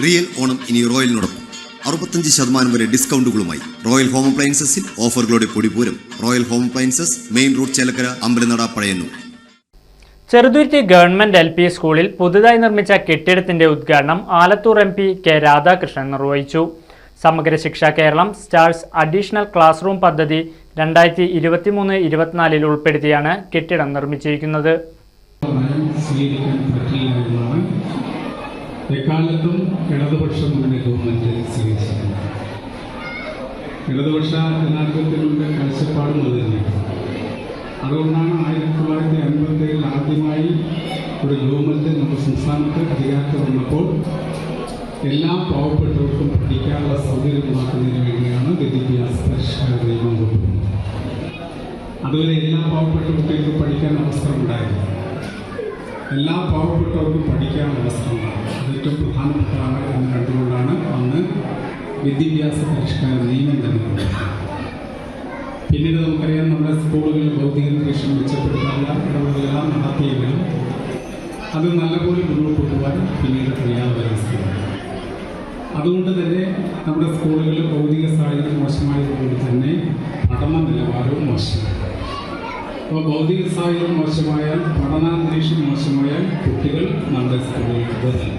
Real Onam ഇനി റോയലിനോടൊപ്പം. അറുപത്തഞ്ച് ശതമാനം വരെ ഡിസ്കൗണ്ടുകളുമായി റോയൽ ഹോം അപ്ലയൻസസിൽ ഓഫറുകളുടെ പൊടിപൂരം. Royal home appliances main road Chelakkara Ambalanada Pazhayannur. Cheruthuruthy government L P സ്കൂളിൽ പുതുതായി നിർമ്മിച്ച കെട്ടിടത്തിന്റെ ഉദ്ഘാടനം Alathur M P K Radhakrishnan നിർവഹിച്ചു. Samagra Shiksha Keralam stars additional class room പദ്ധതി രണ്ടായിരത്തി ഇരുപത്തിമൂന്ന് ഇരുപത്തിനാലിൽ ഉൾപ്പെടുത്തിയാണ് കെട്ടിടം നിർമ്മിച്ചിരിക്കുന്നത്. എക്കാലത്തും ഇടതുപക്ഷ മുന്നണി ഗവൺമെന്റ് സ്വീകരിച്ചിട്ടുണ്ട്. ഇടതുപക്ഷ ജനാധിപത്യങ്ങളുടെ കാഴ്ചപ്പാടും അത് തന്നെയാണ്. അതുകൊണ്ടാണ് ആയിരത്തി തൊള്ളായിരത്തി അൻപത്തി ഏഴിൽ ആദ്യമായി ഒരു ഗവൺമെന്റ് നമ്മുടെ സംസ്ഥാനത്ത് അധികാരത്തിൽ വന്നപ്പോൾ എല്ലാ പാവപ്പെട്ടവർക്കും പഠിക്കാനുള്ള സൗകര്യമാക്കുന്നതിന് വേണ്ടിയാണ് വിദ്യാഭ്യാസ പരിഷ്കാര നിയമം കൊണ്ടുവന്നത്. അതുവരെ എല്ലാ പാവപ്പെട്ട കുട്ടികൾക്കും പഠിക്കാൻ അവസരം ഉണ്ടായിരുന്നു എല്ലാ പാവപ്പെട്ടവർക്കും പഠിക്കാനുള്ള അവസരം അത് ഏറ്റവും പ്രധാനപ്പെട്ടതാണ് എന്ന് കണ്ടുകൊണ്ടാണ് അന്ന് വിദ്യാഭ്യാസ പരിഷ്കാര നിയമം തന്നെ പിന്നീട് നമുക്കറിയാം നമ്മുടെ സ്കൂളുകളിൽ ഭൗതിക അന്തരീക്ഷം മെച്ചപ്പെടുത്താനുള്ള ഇടപെടലുകളെല്ലാം നടത്തിയെങ്കിലും അത് നല്ലപോലെ മുന്നോട്ട് കൊണ്ടുപോകാൻ പിന്നീട് കഴിയാതെ വരുന്ന അതുകൊണ്ട് തന്നെ നമ്മുടെ സ്കൂളുകളിൽ ഭൗതിക സാഹചര്യം മോശമായതുകൊണ്ട് തന്നെ പഠന നിലവാരവും മോശമാണ്. അപ്പോൾ ഭൗതിക സാഹചര്യം മോശമായാൽ പഠനാന്തരീക്ഷം മോശമായാൽ കുട്ടികൾ നമ്മുടെ സ്കൂളുകളിൽ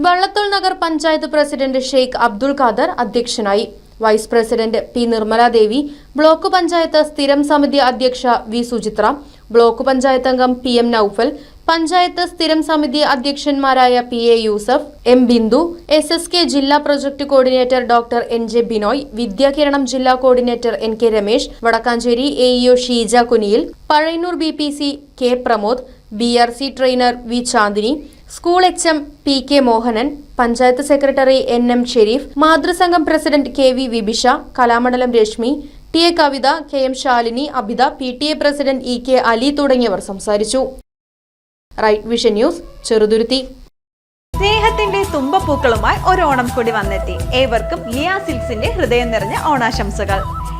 വള്ളത്തോൾ നഗർ പഞ്ചായത്ത് പ്രസിഡന്റ് ഷെയ്ഖ് അബ്ദുൾ ഖാദർ അധ്യക്ഷനായി. Vice president P Nirmaladevi block panchayat സ്ഥിരം സമിതി അധ്യക്ഷ വി സുചിത്ര ബ്ലോക്ക് പഞ്ചായത്ത് അംഗം പി എം നൌഫൽ പഞ്ചായത്ത് സ്ഥിരം സമിതി അധ്യക്ഷന്മാരായ P A Yusuf M Bindu S S K ജില്ലാ project coordinator doctor N J Binoy Vidyakiranam ജില്ലാ coordinator N K Ramesh Vadakkanchery A EO Sheeja Kuniyil Pazhayannur B P C K Pramod B R C trainer V Chandini school H M P K Mohanan panchayat secretary N M Sherif മാതൃസംഘം president K V Vibisha Kalamandalam Reshmi T A Kavitha K M Shalini Abitha P T A president E K Ali തുടങ്ങിയവർ സംസാരിച്ചു. Right vision news Cheruthuruthy. സ്നേഹത്തിന്റെ തുമ്പപ്പൂക്കളുമായി ഒരു ഓണം കൂടി വന്നെത്തി. ഏവർക്കും ലിയ സിൽക്സിന്റെ ഹൃദയം നിറഞ്ഞ ഓണാശംസകൾ.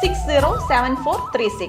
six zero seven four three six